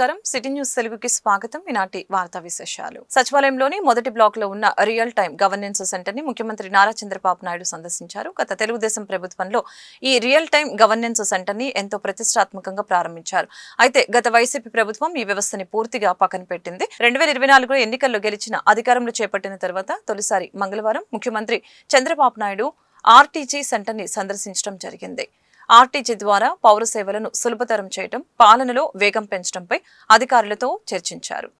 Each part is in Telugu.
నమస్కారం. సిటీ న్యూస్ తెలుగుకి స్వాగతం. ఈనాటి వార్తా విశేషాలు. సచివాలయంలోని మొదటి బ్లాక్లో ఉన్న రియల్ టైం గవర్నెన్స్ సెంటర్ని ముఖ్యమంత్రి నారా చంద్రబాబు నాయుడు సందర్శించారు. గత తెలుగుదేశం ప్రభుత్వంలో ఈ రియల్ టైం గవర్నెన్స్ సెంటర్ని ఎంతో ప్రతిష్టాత్మకంగా ప్రారంభించారు. అయితే గత వైసీపీ ప్రభుత్వం ఈ వ్యవస్థని పూర్తిగా పక్కన పెట్టింది. రెండు వేల ఇరవై నాలుగులో ఎన్నికల్లో గెలిచిన అధికారంలో చేపట్టిన తర్వాత తొలిసారి మంగళవారం ముఖ్యమంత్రి చంద్రబాబు నాయుడు ఆర్టీజీ సెంటర్ని సందర్శించడం జరిగింది. ఆర్టీజీ ద్వారా పౌర సేవలను సులభతరం చేయడం పాలనలో వేగం పెంచడంపై అధికారులతో చర్చించారు.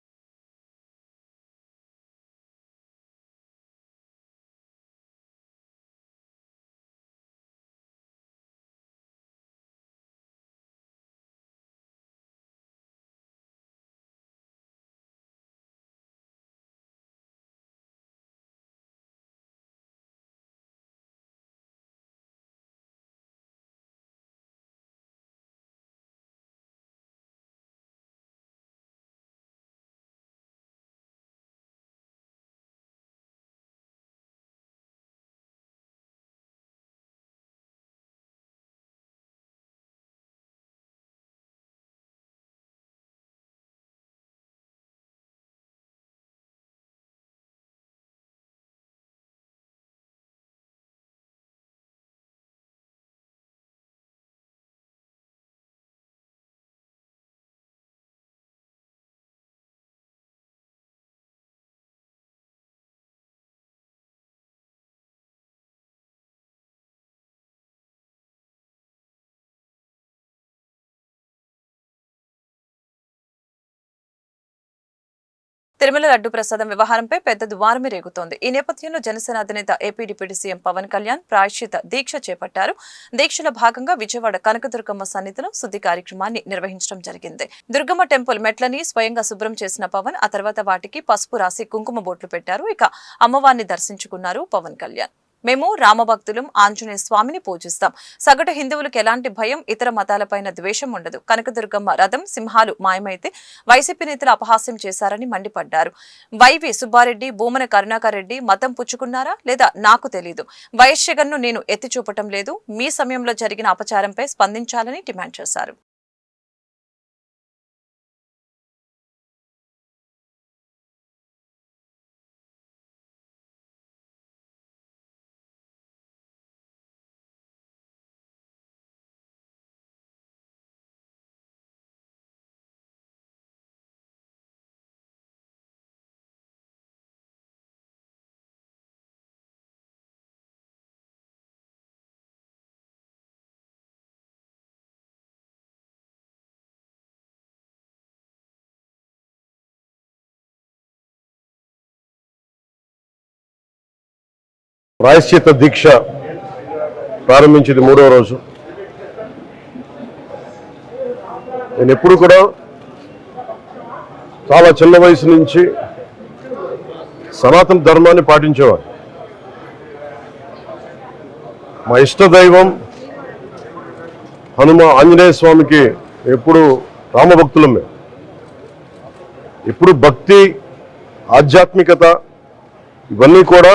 తిరుమల లడ్డు ప్రసాదం వ్యవహారంపై పెద్ద దువారమే రేగుతోంది. ఈ నేపథ్యంలో జనసేన అధినేత AP deputy CM Pawan Kalyan ప్రాయశ్చిత దీక్ష చేపట్టారు. దీక్షలో భాగంగా విజయవాడ కనకదుర్గమ్మ సన్నిధిలో శుద్ధి కార్యక్రమాన్ని నిర్వహించడం జరిగింది. దుర్గమ్మ టెంపుల్ మెట్లని స్వయంగా శుభ్రం చేసిన పవన్ ఆ తర్వాత వాటికి పసుపు రాసి కుంకుమ బొట్లు పెట్టారు. ఇక అమ్మవారిని దర్శించుకున్నారు పవన్ కళ్యాణ్. మేము రామభక్తులం ఆంజనేయ స్వామిని పూజిస్తాం. సగటు హిందువులకు ఎలాంటి భయం ఇతర మతాలపైన ద్వేషం ఉండదు. కనకదుర్గమ్మ రథం సింహాలు మాయమైతే వైసీపీ నేతలు అపహాస్యం చేశారని మండిపడ్డారు. వైవి సుబ్బారెడ్డి భూమన కరుణాకర్ రెడ్డి మతం పుచ్చుకున్నారా లేదా నాకు తెలీదు. వైఎస్ నేను ఎత్తి చూపటం లేదు. మీ సమయంలో జరిగిన అపచారంపై స్పందించాలని డిమాండ్ చేశారు. ప్రాయశ్చిత దీక్ష ప్రారంభించింది మూడవ రోజు. నేను ఎప్పుడు కూడా చాలా చిన్న వయసు నుంచి సనాతన ధర్మాన్ని పాటించేవాడు మా ఇష్ట దైవం హనుమ ఆంజనేయ స్వామికి ఎప్పుడు రామభక్తులం మేము ఎప్పుడు భక్తి ఆధ్యాత్మికత ఇవన్నీ కూడా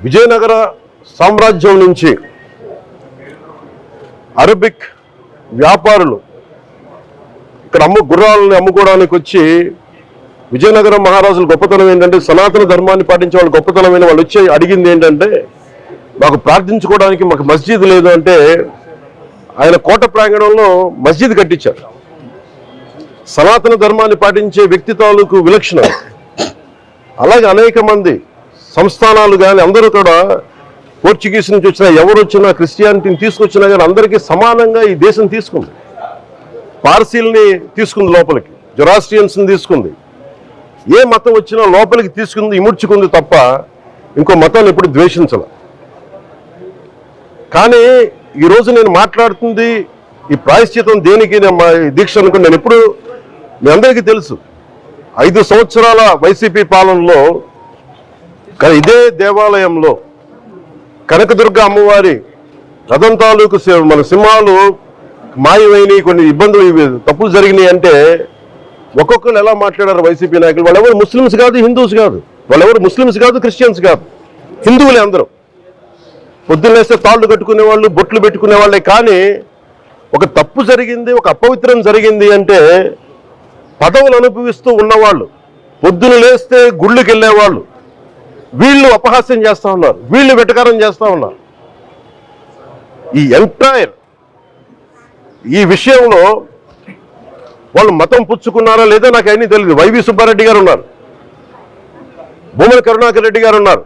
విజయనగర సామ్రాజ్యం నుంచి అరబిక్ వ్యాపారులు ఇక్కడ అమ్ము గుర్రాలని అమ్ముకోవడానికి వచ్చి విజయనగరం మహారాజుల గొప్పతనం ఏంటంటే సనాతన ధర్మాన్ని పాటించే వాళ్ళు గొప్పతనమైన వాళ్ళు వచ్చి అడిగింది ఏంటంటే మాకు ప్రార్థించుకోవడానికి మాకు మస్జిద్ లేదు అంటే ఆయన కోట ప్రాంగణంలో మస్జిద్ కట్టించారు. సనాతన ధర్మాన్ని పాటించే వ్యక్తి తాలూకు విలక్షణం. అలాగే అనేక మంది సంస్థానాలు కానీ అందరూ కూడా పోర్చుగీస్ నుంచి వచ్చినా ఎవరు వచ్చినా క్రిస్టియానిటీని తీసుకొచ్చినా కానీ అందరికీ సమానంగా ఈ దేశం తీసుకుంది. పార్సీల్ని తీసుకుంది లోపలికి జొరాస్ట్రియన్స్ని తీసుకుంది. ఏ మతం వచ్చినా లోపలికి తీసుకుంది ఇముడ్చుకుంది తప్ప ఇంకో మతాన్ని ఎప్పుడు ద్వేషించాల. కానీ ఈరోజు నేను మాట్లాడుతుంది ఈ ప్రాయశ్చితం దేనికి నేను మా దీక్ష అనుకుని నేను ఎప్పుడు మీ అందరికీ తెలుసు. ఐదు సంవత్సరాల వైసీపీ పాలనలో ఇదే దేవాలయంలో కనకదుర్గ అమ్మవారి రథం తాలూకు సి- మన సింహాలు మాయమైనవి కొన్ని ఇబ్బందులు తప్పులు జరిగినాయి అంటే ఒక్కొక్కరు ఎలా మాట్లాడారు వైసీపీ నాయకులు? వాళ్ళెవరు ముస్లిమ్స్ కాదు హిందూస్ కాదు. వాళ్ళెవరు ముస్లిమ్స్ కాదు క్రిస్టియన్స్ కాదు. హిందువులే అందరూ. పొద్దున్నేస్తే తాళ్ళు కట్టుకునే వాళ్ళు బొట్లు పెట్టుకునే వాళ్ళే కానీ ఒక తప్పు జరిగింది ఒక అపవిత్రం జరిగింది అంటే పదవులు అనుభవిస్తూ ఉన్నవాళ్ళు పొద్దున లేస్తే గుళ్ళకి వెళ్ళేవాళ్ళు వీళ్ళు అపహాస్యం చేస్తా ఉన్నారు వీళ్ళు వెటకారం చేస్తా ఉన్నారు. ఈ ఎంటైర్ ఈ విషయంలో వాళ్ళు మతం పుచ్చుకున్నారా లేదా నాకు అన్నీ తెలియదు వైవి సుబ్బారెడ్డి గారు ఉన్నారు. భూమన కరుణాకర్ రెడ్డి గారు ఉన్నారు.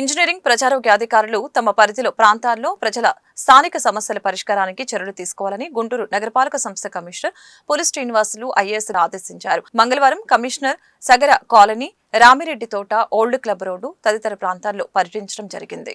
ఇంజనీరింగ్ ప్రజారోగ్య అధికారులు తమ పరిధిలో ప్రాంతాల్లో ప్రజల స్థానిక సమస్యల పరిష్కారానికి చర్యలు తీసుకోవాలని గుంటూరు నగరపాలక సంస్థ కమిషనర్ పులి శ్రీనివాసులు ఐఏఎస్ ఆదేశించారు. మంగళవారం కమిషనర్ సగర కాలనీ రామిరెడ్డి తోట ఓల్డ్ క్లబ్ రోడ్డు తదితర ప్రాంతాల్లో పర్యటించడం జరిగింది.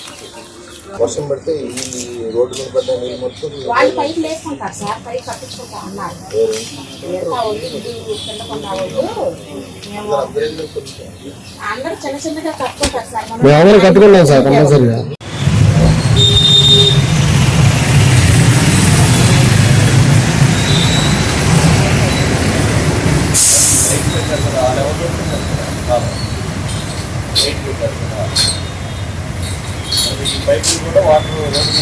వర్షం పడితే ఈ రోడ్డు మీద పడ్డ నీళ్ళు మొత్తం వాళ్ళు పైకి లేసుకుంటారు సార్ పైకి కట్టించుకుంటా అన్నారు. అందరూ చిన్న చిన్నగా కట్టుకుంటారు సార్. మనం మేము అందరూ కట్టుకున్నాం సార్ కంపల్సరీగా.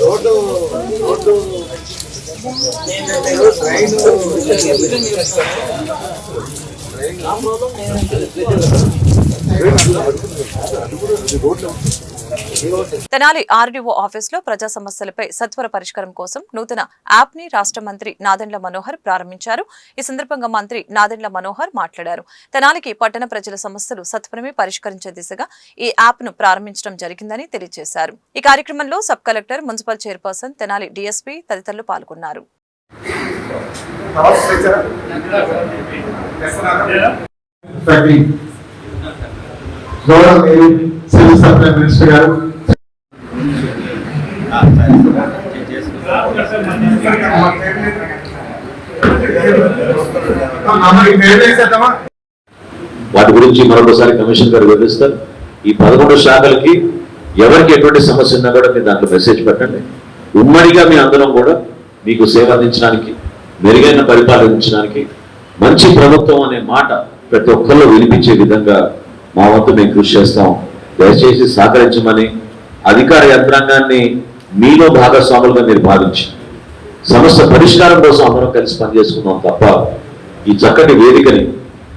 Road road train Tenali RDO ఆఫీసులో ప్రజా సమస్యలపై సత్వర పరిష్కారం కోసం నూతన యాప్ని రాష్ట్ర మంత్రి నాదెండ్ల మనోహర్ ప్రారంభించారు. ఈ సందర్భంగా మంత్రి నాదెండ్ల మనోహర్ మాట్లాడారు. తెనాలికి పట్టణ ప్రజల సమస్యలు సత్వరమే పరిష్కరించే దిశగా ఈ యాప్ను ప్రారంభించడం జరిగిందని తెలియజేశారు. ఈ కార్యక్రమంలో sub collector municipal chairperson Tenali DSP తదితరులు పాల్గొన్నారు. ప్రతి గౌరవ సివిల్ సప్లై మినిస్టర్ గారు. వాటి గురించి మరొకసారి కమిషన్ గారు వివరిస్తారు. ఈ పదకొండు శాఖలకి ఎవరికి ఎటువంటి సమస్య ఉన్నా కూడా మీరు దాంట్లో మెసేజ్ పెట్టండి. ఉమ్మడిగా మీ అందరం కూడా మీకు సేవ అందించడానికి మెరుగైన పరిపాలించడానికి మంచి ప్రభుత్వం అనే మాట ప్రతి ఒక్కరిలో వినిపించే విధంగా మా వంతు మేము కృషి చేస్తాం. దయచేసి సహకరించమని అధికార యంత్రాంగాన్ని మీలో భాగస్వాములుగా మీరు భావించి సమస్య పరిష్కారం కోసం అందరం కలిసి పనిచేసుకున్నాం తప్ప ఈ చక్కటి వేదికని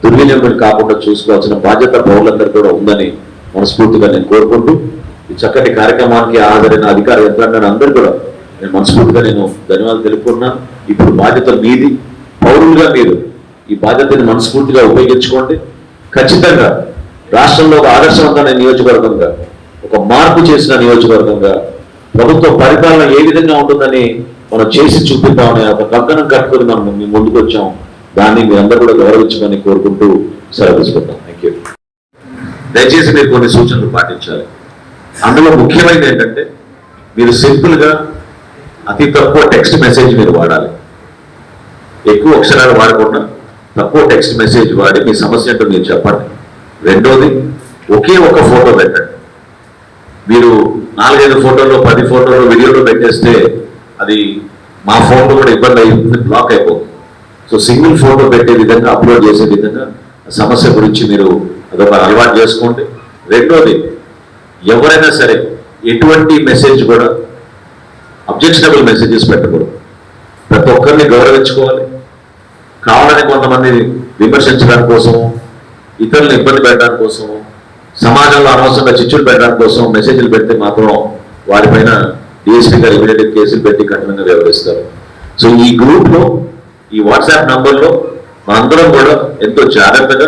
దుర్వినియోగం కాకుండా చూసుకోవాల్సిన బాధ్యత పౌరులందరూ కూడా ఉందని మనస్ఫూర్తిగా నేను కోరుకుంటూ ఈ చక్కటి కార్యక్రమానికి ఆధారైన అధికార యంత్రాంగాన్ని అందరూ కూడా నేను మనస్ఫూర్తిగా నేను ధన్యవాదాలు తెలుపుకున్నాను ఇప్పుడు బాధ్యత మీది. పౌరులుగా మీరు ఈ బాధ్యతని మనస్ఫూర్తిగా ఉపయోగించుకోండి. ఖచ్చితంగా రాష్ట్రంలో ఒక ఆదర్శవంతమైన నియోజకవర్గంగా ఒక మార్పు చేసిన నియోజకవర్గంగా ప్రభుత్వ పరిపాలన ఏ విధంగా ఉంటుందని మనం చేసి చూపిద్దామని ఒక కంకణం కట్టుకుని మనం మీ ముందుకు వచ్చాం. దాన్ని మీరు అందరూ కూడా గౌరవించమని కోరుకుంటూ సెలవు తీసుకుంటాం. థ్యాంక్ యూ దయచేసి మీరు కొన్ని సూచనలు పాటించాలి. అందులో ముఖ్యమైనది ఏంటంటే మీరు సింపుల్గా అతి తక్కువ టెక్స్ట్ మెసేజ్ మీరు వాడాలి. ఎక్కువ అక్షరాలు వాడకుండా తక్కువ టెక్స్ట్ మెసేజ్ వాడి మీ సమస్య ఏంటో మీరు చెప్పండి. రెండోది ఒకే ఒక ఫోటో పెట్టండి. మీరు నాలుగైదు ఫోటోలు పది ఫోటోలు వీడియోలు పెట్టేస్తే అది మా ఫోన్లో కూడా ఇబ్బంది అయిపోతుంది బ్లాక్ అయిపోతుంది. సో సింగిల్ ఫోటో పెట్టే విధంగా అప్లోడ్ చేసే విధంగా సమస్య గురించి మీరు అదొక అలవాటు చేసుకోండి. రెండోది ఎవరైనా సరే ఎటువంటి మెసేజ్ కూడా అబ్జెక్షనబుల్ మెసేజెస్ పెట్టకూడదు. ప్రతి ఒక్కరిని గౌరవించుకోవాలి. కావాలని కొంతమంది విమర్శించడానికి కోసం ఇతరులను ఇబ్బంది పెట్టడం కోసం సమాజంలో అనవసరంగా చిచ్చులు పెట్టడం కోసం మెసేజ్లు పెడితే మాత్రం వారిపైన డిఎస్పీ గారు ఇమీడియట్ కేసులు పెట్టి కఠినంగా వ్యవహరిస్తారు. సో ఈ గ్రూప్లో ఈ వాట్సాప్ నంబర్లో మనందరం కూడా ఎంతో జాగ్రత్తగా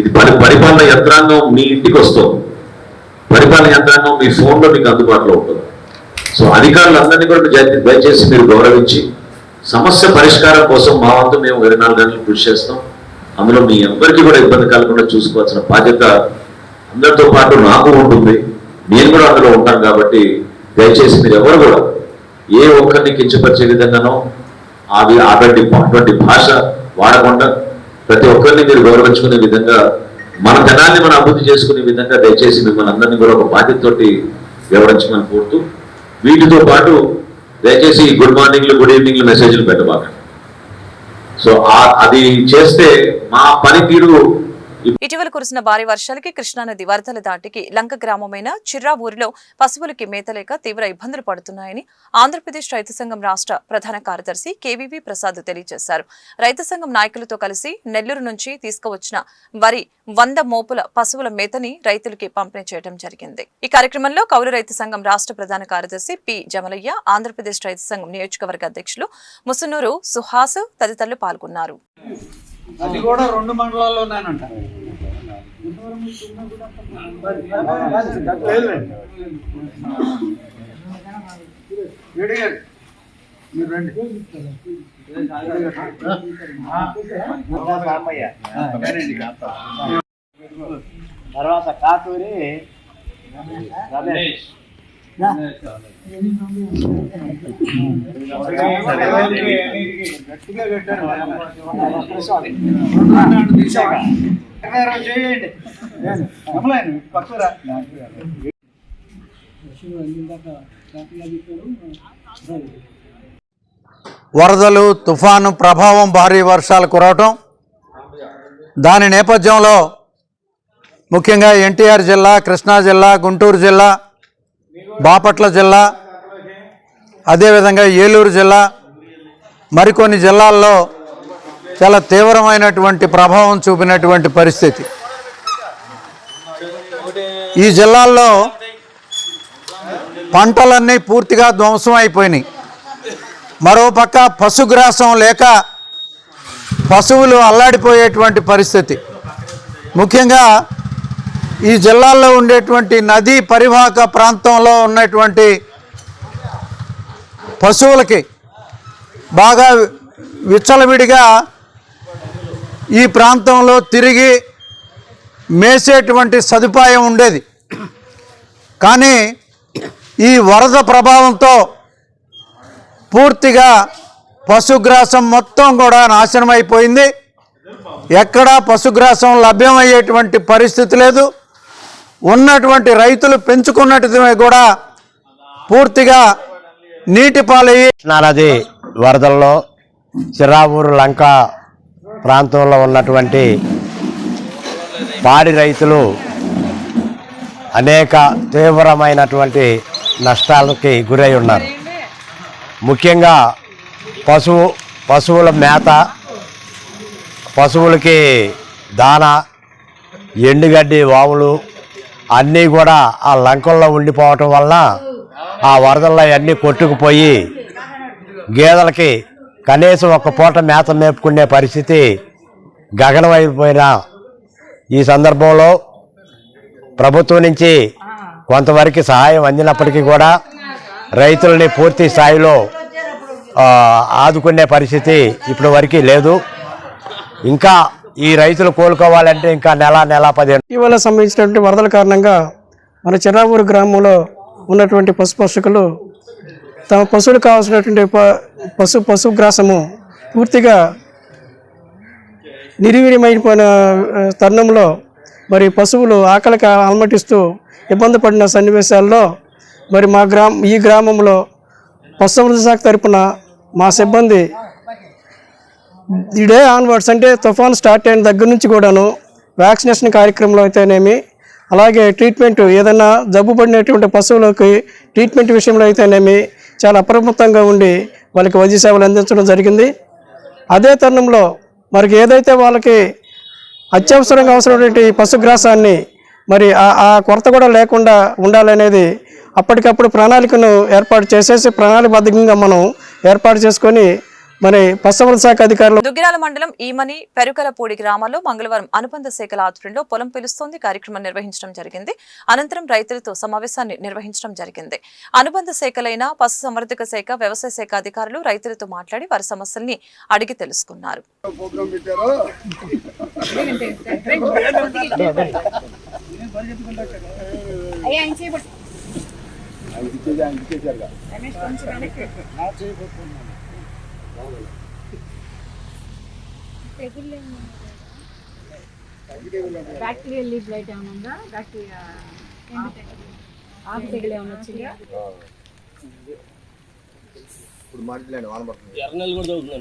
ఇది పరి పరిపాలన యంత్రాంగం మీ ఇంటికి వస్తుంది. పరిపాలన యంత్రాంగం మీ ఫోన్లో మీకు అందుబాటులో ఉంటుంది. సో అధికారులందరినీ కూడా దయచేసి మీరు గౌరవించి సమస్య పరిష్కారం కోసం మా వంతు మేము ఇరవై నాలుగు గంటలు కృషి చేస్తాం. అందులో మీ అందరికీ కూడా ఇబ్బంది కలగకుండా చూసుకోవాల్సిన బాధ్యత అందరితో పాటు నాకు ఉంటుంది. నేను కూడా అందులో ఉంటాను కాబట్టి దయచేసి మీరు ఎవరు కూడా ఏ ఒక్కరిని కించపరిచే విధంగానో అవి అటువంటి అటువంటి భాష వాడకుండా ప్రతి ఒక్కరిని మీరు గౌరవించుకునే విధంగా మన జనాన్ని మనం అభివృద్ధి చేసుకునే విధంగా దయచేసి మిమ్మల్ని అందరినీ కూడా ఒక బాధ్యతతోటి వివరించమని కోరుతూ వీటితో పాటు దయచేసి గుడ్ మార్నింగ్లు గుడ్ ఈవినింగ్లు మెసేజ్లు పెట్టబాకండి. సో ఆ- అది చేస్తే మా పనితీరు ఇటీవల కురిసిన భారీ వర్షాలకి కృష్ణానది వరదల దాటికి లంక గ్రామమైన చిర్రా ఊరిలో పశువులకి మేతలేక తీవ్ర ఇబ్బందులు పడుతున్నాయని ఆంధ్రప్రదేశ్ రైతు సంఘం రాష్ట్ర ప్రధాన కార్యదర్శి కేవీవి ప్రసాద్ తెలియజేశారు. రైతు సంఘం నాయకులతో కలిసి నెల్లూరు నుంచి తీసుకువచ్చిన వరి వంద మోపుల పశువుల మేతని రైతులకి పంపిణీ చేయడం జరిగింది. ఈ కార్యక్రమంలో కౌలు రైతు సంఘం రాష్ట్ర ప్రధాన కార్యదర్శి పి. జమలయ్య ఆంధ్రప్రదేశ్ రైతు సంఘం నియోజకవర్గ అధ్యక్షులు ముసునూరు సుహాస్ తదితరులు పాల్గొన్నారు. అది కూడా రెండు మండలాల్లో ఉన్నానంట మీరు రండి. తర్వాత కాటూరి రమేష్. చేయండి వరదలు తుఫాను ప్రభావం భారీ వర్షాలు కురవటం. దాని నేపథ్యంలో ముఖ్యంగా ఎన్టీఆర్ జిల్లా కృష్ణా జిల్లా గుంటూరు జిల్లా బాపట్ల జిల్లా అదేవిధంగా ఏలూరు జిల్లా మరికొన్ని జిల్లాల్లో చాలా తీవ్రమైనటువంటి ప్రభావం చూపినటువంటి పరిస్థితి. ఈ జిల్లాల్లో పంటలన్నీ పూర్తిగా ధ్వంసం అయిపోయినాయి. మరోపక్క పశుగ్రాసం లేక పశువులు అల్లాడిపోయేటువంటి పరిస్థితి. ముఖ్యంగా ఈ జిల్లాల్లో ఉండేటువంటి నదీ పరివాహక ప్రాంతంలో ఉన్నటువంటి పశువులకి బాగా విచ్చలవిడిగా ఈ ప్రాంతంలో తిరిగి మేసేటువంటి సదుపాయం ఉండేది. కానీ ఈ వరద ప్రభావంతో పూర్తిగా పశుగ్రాసం మొత్తం కూడా నాశనం అయిపోయింది ఎక్కడా పశుగ్రాసం లభ్యమయ్యేటువంటి పరిస్థితి లేదు. ఉన్నటువంటి రైతులు పెంచుకున్నట్టుమే కూడా పూర్తిగా నీటి పాలయ్యి కృష్ణానది వరదల్లో చిరావూరు లంక ప్రాంతంలో ఉన్నటువంటి పాడి రైతులు అనేక తీవ్రమైనటువంటి నష్టాలకి గురై ఉన్నారు. ముఖ్యంగా పశువు పశువుల మేత పశువులకి దాన ఎండుగడ్డి వాములు అన్నీ కూడా ఆ లంకల్లో ఉండిపోవటం వల్ల ఆ వరదల్లో అన్నీ కొట్టుకుపోయి గేదెలకి కనీసం ఒక పూట మేత మేపుకునే పరిస్థితి గగనమైపోయిన. ఈ సందర్భంలో ప్రభుత్వం నుంచి కొంతవరకు సహాయం అందినప్పటికీ కూడా రైతులని పూర్తి స్థాయిలో ఆదుకునే పరిస్థితి ఇప్పటి వరకు లేదు. ఇంకా ఈ రైతులు కోలుకోవాలంటే ఇంకా నెల నెల పదిహేను ఇవాళ సంబంధించినటువంటి వరదల కారణంగా మన చిరావూరు గ్రామంలో ఉన్నటువంటి పశు పోషకులు తమ పశువులు కావాల్సినటువంటి ప- పశు పశుగ్రాసము పూర్తిగా నిర్వీర్యమైపోయిన తరుణంలో మరి పశువులు ఆకలికి అలమటిస్తూ ఇబ్బంది పడిన సన్నివేశాల్లో మరి మా గ్రామం ఈ గ్రామంలో పశుసంవర్ధక శాఖ తరపున మా సిబ్బంది ఈ డే ఆన్వర్డ్స్. అంటే తుఫాన్ స్టార్ట్ అయిన దగ్గర నుంచి కూడాను వ్యాక్సినేషన్ కార్యక్రమంలో అయితేనేమి అలాగే ట్రీట్మెంట్ ఏదైనా జబ్బు పడినటువంటి పశువులకి ట్రీట్మెంట్ విషయంలో అయితేనేమి చాలా అప్రమత్తంగా ఉండి వాళ్ళకి వైద్య సేవలు అందించడం జరిగింది. అదే తరుణంలో మనకి ఏదైతే వాళ్ళకి అత్యవసరంగా అవసరమైనటువంటి పశుగ్రాసాన్ని మరి ఆ- ఆ కొరత కూడా లేకుండా ఉండాలనేది అప్పటికప్పుడు ప్రణాళికను ఏర్పాటు చేసేసి ప్రణాళికబద్ధంగా మనం ఏర్పాటు చేసుకొని మరి పశుసంవర్ధక శాఖ అధికారులు దుగ్గిరాల మండలం ఈమని పెరుకలపూడి గ్రామాల్లో మంగళవారం అనుబంధ శాఖల ఆధ్వర్యంలో పొలం పిలుస్తోంది. కార్యక్రమం నిర్వహించడం జరిగింది. అనంతరం రైతులతో సమావేశాన్ని నిర్వహించడం జరిగింది. అనుబంధ శాఖలైన పశు సంవర్ధక శాఖ వ్యవసాయ శాఖ అధికారులు రైతులతో మాట్లాడి వారి సమస్యల్ని అడిగి తెలుసుకున్నారు. బ్యాక్టీరియల్ లీవ్ లైట్ ఏమైనా ఉందా? బ్యాక్టీరియా ఆకు తెగులు ఏమైనా వచ్చిందా?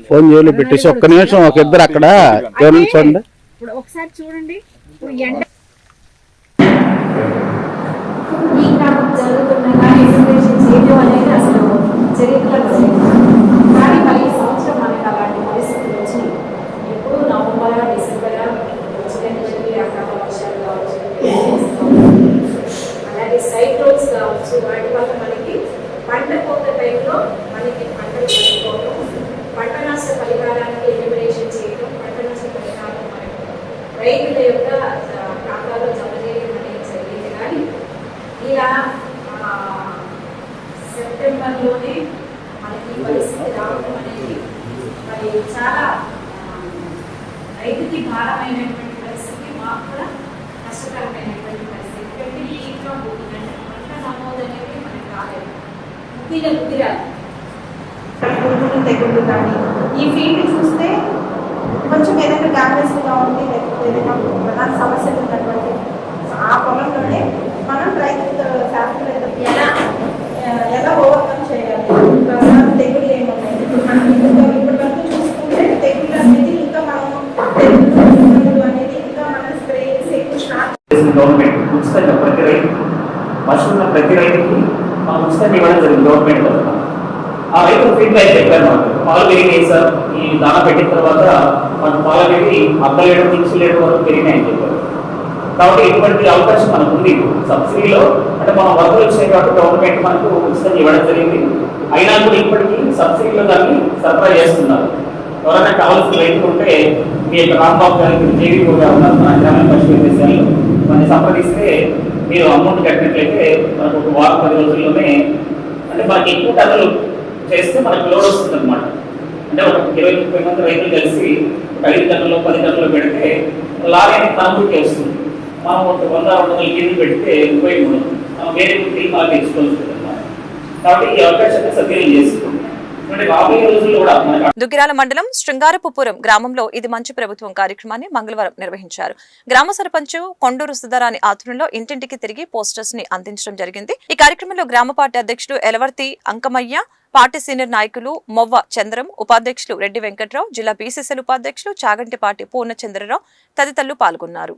ఫోన్ జోలు పెట్టేసి ఒక్క నిమిషం ఒక ఇద్దరు అక్కడ చూడండి. ఇప్పుడు ఒకసారి చూడండి. ఇప్పుడు ఎండ ఇంకా జరుగుతున్న ఎగ్జిబిషన్ చేయడం అనేది అసలు చరిత్రలో లేదు కానీ మరి ఈ సంవత్సరం మనకి అలాంటి పరిస్థితులు వచ్చి ఎప్పుడు నవంబర్ డిసెంబర్ వచ్చినటువంటి అకాల వర్షాలు కావచ్చు అలాగే సో కావచ్చు వాటి వల్ల మనకి పంట కోత టైంలో మనకి పంటలు పడిపోవడం పంట నష్ట పరిహారానికి ఎలిమినేషన్ చేయడం పంట నష్ట పరిహారం మనకి రైతుల యొక్క ప్రాంతాల్లో జమ చేయడం అనేది జరిగింది. కానీ ఇలా సెప్టెంబర్లోనే మనకి పరిస్థితి రావడం అనేది మరి చాలా రైతుకి భారమైనటువంటి పరిస్థితి మాకు కూడా కష్టకరమైనటువంటి పరిస్థితి. ఎందుకంటే ఈ ఇంట్లో పోతుందంటే నమోదు అనేది మనకి రాలేదు. ముఖ్యంగా కుదిరాలి పురుగులు తెగుళ్ళు కానీ ఈ ఫీల్డ్ చూస్తే కొంచెం ఏదైనా డ్యామేజ్గా ఉంది లేకపోతే ఏదైనా ప్రధాన సమస్యలు ఉన్నటువంటి ఆ పొలంలోనే మనం రైతు శాస్త్రవేత్త ఎలా ఎలా ఓవర్కమ్ చేయాలి? ప్రధాన తెగుళ్ళు ఏమున్నాయి? ఇప్పుడు మనం ఇప్పటి వరకు చూసుకుంటే తెగుళ్ళు అనేది ఇంకా మనం తెగుళ్ళు అనేది ఇంకా మనం స్ప్రే చేసి ఎక్కువ స్టార్ట్ గవర్నమెంట్ ఉచితంగా ప్రతి రైతు పశువుల ప్రతి రైతుకి మా పుస్తకం ఇవ్వడం జరిగింది గవర్నమెంట్ తరఫున. ఆ రైతు ఫీడ్బ్యాక్ చెప్పారు మాకు. పాలు పెరిగినాయి సార్. ఈ దానా పెట్టిన తర్వాత మనకు పాలు అనేది అర్ధ లీటర్ వరకు పెరిగినాయని చెప్పారు. కాబట్టి ఇటువంటి అవకాశం మనకు ఉంది. సబ్సిడీలో అంటే మన వర్గలు వచ్చినాయి కాబట్టి గవర్నమెంట్ మనకు ఉచితం ఇవ్వడం జరిగింది. అయినా కూడా ఇప్పటికీ సబ్సిడీలో దాన్ని సరఫరా చేస్తున్నారు. ఎవరైనా కావాల్సిన రైతులు ఉంటే మీ యొక్క రాంబాబు గారికి జేవీ కూడా ఉన్నారు. మన గ్రామీణ పశు దేశాల్లో మనం సంప్రదిస్తే మీరు అమౌంట్ కట్టినట్లయితే మనకు ఒక వారం పది రోజుల్లోనే అంటే మనకి ఎక్కువ టన్నులు చేస్తే మనకు లోడ్ వస్తుంది అనమాట అంటే ఒక ఇరవై ముప్పై మంది రైతులు కలిసి ఒక ఐదు టన్నులు పది టన్నులు పెడితే లారీ అనేది తనకుడికి వస్తుంది. మనం ఒక వంద రెండు వందల కేజీలు పెడితే ఉపయోగం ఉండదు వేరే టీ మాకు తెచ్చుకోవాల్సి అనమాట కాబట్టి ఈ అవకాశాన్ని సద్వినియోగం చేసుకుంటాం దుగ్గిరాల మండలం శృంగారపుపురం గ్రామంలో ఇది మంచి ప్రభుత్వం కార్యక్రమాన్ని మంగళవారం నిర్వహించారు. గ్రామ సర్పంచ్ కొండూరు సుధారాని ఆధ్వర్యంలో ఇంటింటికి తిరిగి పోస్టర్స్ని అందించడం జరిగింది. ఈ కార్యక్రమంలో గ్రామ పార్టీ అధ్యక్షుడు ఎలవర్తి అంకమయ్య పార్టీ సీనియర్ నాయకులు మొవ్వ చంద్రం ఉపాధ్యక్షులు రెడ్డి వెంకట్రావు జిల్లా బీసీసీల ఉపాధ్యక్షులు చాగంటిపాటి పూర్ణచంద్రరావు తదితరులు పాల్గొన్నారు.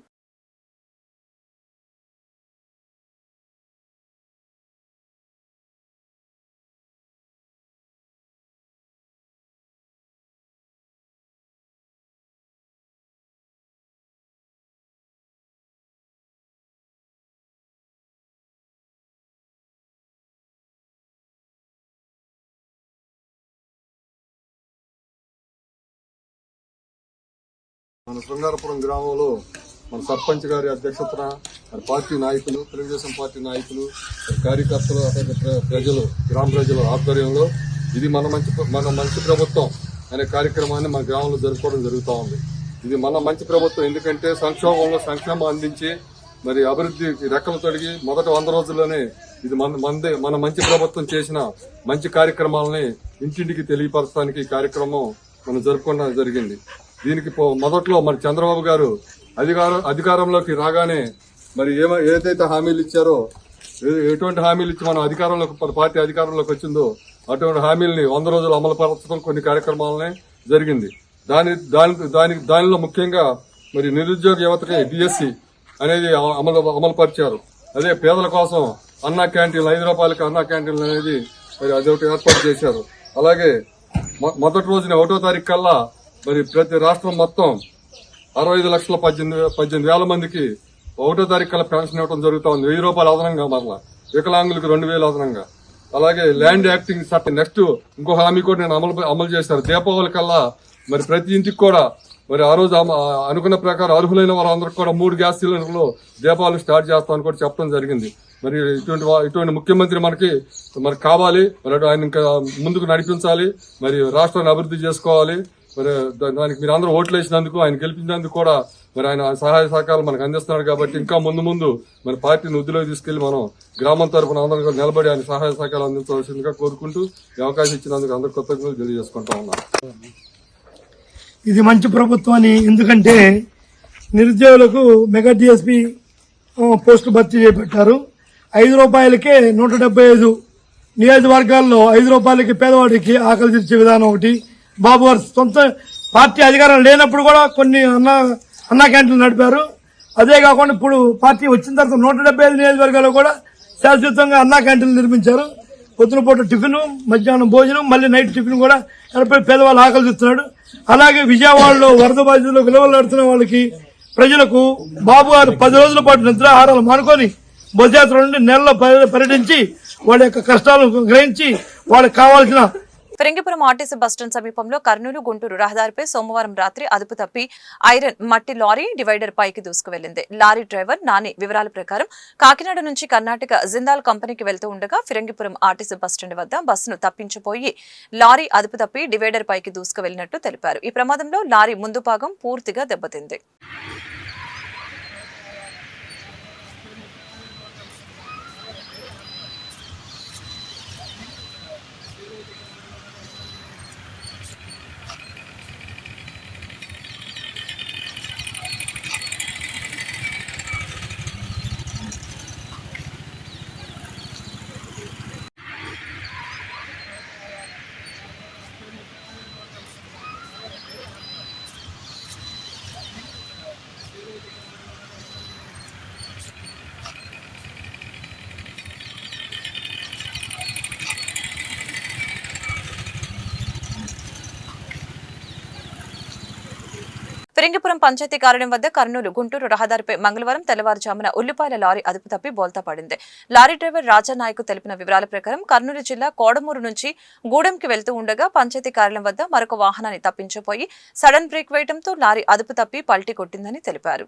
మన శృంగారపురం గ్రామంలో మన సర్పంచ్ గారి అధ్యక్షతన మరి పార్టీ నాయకులు తెలుగుదేశం పార్టీ నాయకులు కార్యకర్తలు అక్కడ ప్రజలు గ్రామ ప్రజల ఆధ్వర్యంలో ఇది మన మంచి మన మంచి ప్రభుత్వం అనే కార్యక్రమాన్ని మన గ్రామంలో జరుపుకోవడం జరుగుతూ ఉంది. ఇది మన మంచి ప్రభుత్వం ఎందుకంటే సంక్షోభంలో సంక్షేమం అందించి మరి అభివృద్ధి రెక్కలు తొడిగి మొదటి వంద రోజుల్లోనే ఇది మన మందే మన మంచి ప్రభుత్వం చేసిన మంచి కార్యక్రమాలని ఇంటింటికి తెలియపరచడానికి ఈ కార్యక్రమం మనం జరుపుకోవడం జరిగింది. దీనికి మొదట్లో మరి చంద్రబాబు గారు అధికార అధికారంలోకి రాగానే మరి ఏమ ఏదైతే హామీలు ఇచ్చారో ఎటువంటి హామీలు ఇచ్చి మనం అధికారంలోకి పార్టీ అధికారంలోకి వచ్చిందో అటువంటి హామీలని వంద రోజులు అమలు పరచడం కొన్ని కార్యక్రమాలనే జరిగింది. దాని దాని దానికి దానిలో ముఖ్యంగా మరి నిరుద్యోగ యువతకి డిఎస్సి అనేది అమలు అమలు పరిచారు అదే పేదల కోసం అన్నా క్యాంటీన్లు ఐదు రూపాయలకి అన్నా క్యాంటీన్లు అనేది మరి అదొకటి ఏర్పాటు చేశారు. అలాగే మొ- మొదటి రోజున ఒకటో తారీఖు కల్లా మరి ప్రతి రాష్ట్రం మొత్తం అరవై ఐదు లక్షల పద్దెనిమిది పద్దెనిమిది వేల మందికి ఒకటో తారీఖు కల్లా పెన్షన్ ఇవ్వడం జరుగుతూ ఉంది వెయ్యి రూపాయలు అదనంగా మరలా. వికలాంగులకు రెండు వేలు అదనంగా అలాగే ల్యాండ్ యాక్టింగ్ చట్టం నెక్స్ట్ ఇంకో హామీ కూడా నేను అమలు అమలు చేశాను దీపావళి కల్లా మరి ప్రతి ఇంటికి కూడా మరి ఆ రోజు అనుకున్న ప్రకారం అర్హులైన వారందరికీ కూడా మూడు గ్యాస్ సిలిండర్లు దీపావళి స్టార్ట్ చేస్తామని కూడా చెప్పడం జరిగింది. మరి ఇటువంటి ఇటువంటి ముఖ్యమంత్రి మనకి మరి కావాలి. మరి ఆయన ఇంకా ముందుకు నడిపించాలి. మరి రాష్ట్రాన్ని అభివృద్ధి చేసుకోవాలి. మరి దా- దానికి మీరు అందరూ ఓట్లు వేసినందుకు ఆయన గెలిపించినందుకు కూడా మరి ఆయన సహాయ సహకారాలు మనకు అందిస్తున్నాడు కాబట్టి ఇంకా ముందు ముందు మరి పార్టీని వృద్ధిలోకి తీసుకెళ్ళి మనం గ్రామం తరపున అందరూ నిలబడి ఆయన సహాయ సహకారాలు అందించవలసిందిగా కోరుకుంటూ ఈ అవకాశం ఇచ్చినందుకు అందరు కృతజ్ఞతలు తెలియజేసుకుంటా ఉన్నాను ఇది మంచి ప్రభుత్వం అని ఎందుకంటే నిరుద్యోగులకు మెగా డిఎస్పి పోస్టు భర్తీ చేపట్టారు. ఐదు రూపాయలకే నూట డెబ్బై ఐదు నియోజకవర్గాల్లో ఐదు రూపాయలకి పేదవాడికి ఆకలి తీర్చే విధానం ఒకటి. బాబు గారు సొంత పార్టీ అధికారం లేనప్పుడు కూడా కొన్ని అన్న అన్నా క్యాంటీన్లు నడిపారు. అదే కాకుండా ఇప్పుడు పార్టీ వచ్చిన తర్వాత నూట డెబ్బై ఐదు నియోజకవర్గాల్లో కూడా శాశ్వతంగా అన్నా క్యాంటీన్లు నిర్మించారు. పొద్దున పూట టిఫిన్ మధ్యాహ్నం భోజనం మళ్ళీ నైట్ టిఫిన్ కూడా నడిపే పేదవాళ్ళు ఆకలి చూస్తున్నాడు. అలాగే విజయవాడలో వరద బాధితులు విలువలాడుతున్న వాళ్ళకి ప్రజలకు బాబు గారు పది రోజుల పాటు నిద్రాహారాలు మానుకొని బస్యాత్ర నుండి నెలలో పర్యటించి వాళ్ళ యొక్క కష్టాలను గ్రహించి వాళ్ళకి కావాల్సిన ఫిరంగిపురం ఆర్టీసీ బస్టాండ్ సమీపంలో కర్నూలు గుంటూరు రహదారిపై సోమవారం రాత్రి అదుపు తప్పి ఐరన్ మట్టి లారీ డివైడర్ పైకి దూసుకువెళ్ళింది లారీ డ్రైవర్ నాని వివరాల ప్రకారం కాకినాడ నుంచి కర్ణాటక జిందాల్ కంపెనీకి వెళ్తూ ఉండగా ఫిరంగిపురం ఆర్టీసీ బస్టాండ్ వద్ద బస్సును తప్పించిపోయి లారీ అదుపు తప్పి డివైడర్ పైకి దూసుకువెళ్ళినట్లు తెలిపారు. ఈ ప్రమాదంలో లారీ ముందు భాగం పూర్తిగా దెబ్బతింది. ఫిరంగిపురం పంచాయతీ కార్యాలయం వద్ద కర్నూలు గుంటూరు రహదారిపై మంగళవారం తెల్లవారుజామున ఉల్లిపాయల లారీ అదుపు తప్పి బోల్తా పడింది. లారీ డ్రైవర్ రాజానాయకు తెలిపిన వివరాల ప్రకారం కర్నూలు జిల్లా కోడమూరు నుంచి గూడెంకి వెళ్తూ ఉండగా పంచాయతీ కార్యాలయం వద్ద మరొక వాహనాన్ని తప్పించిపోయి సడన్ బ్రేక్ వేయడంతో లారీ అదుపు తప్పి పల్టీ కొట్టిందని తెలిపారు.